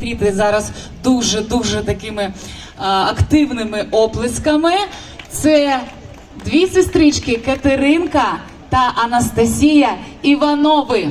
зустріти зараз дуже дуже такими активними оплесками. Це дві сестрички Катеринка та Анастасія Іванови.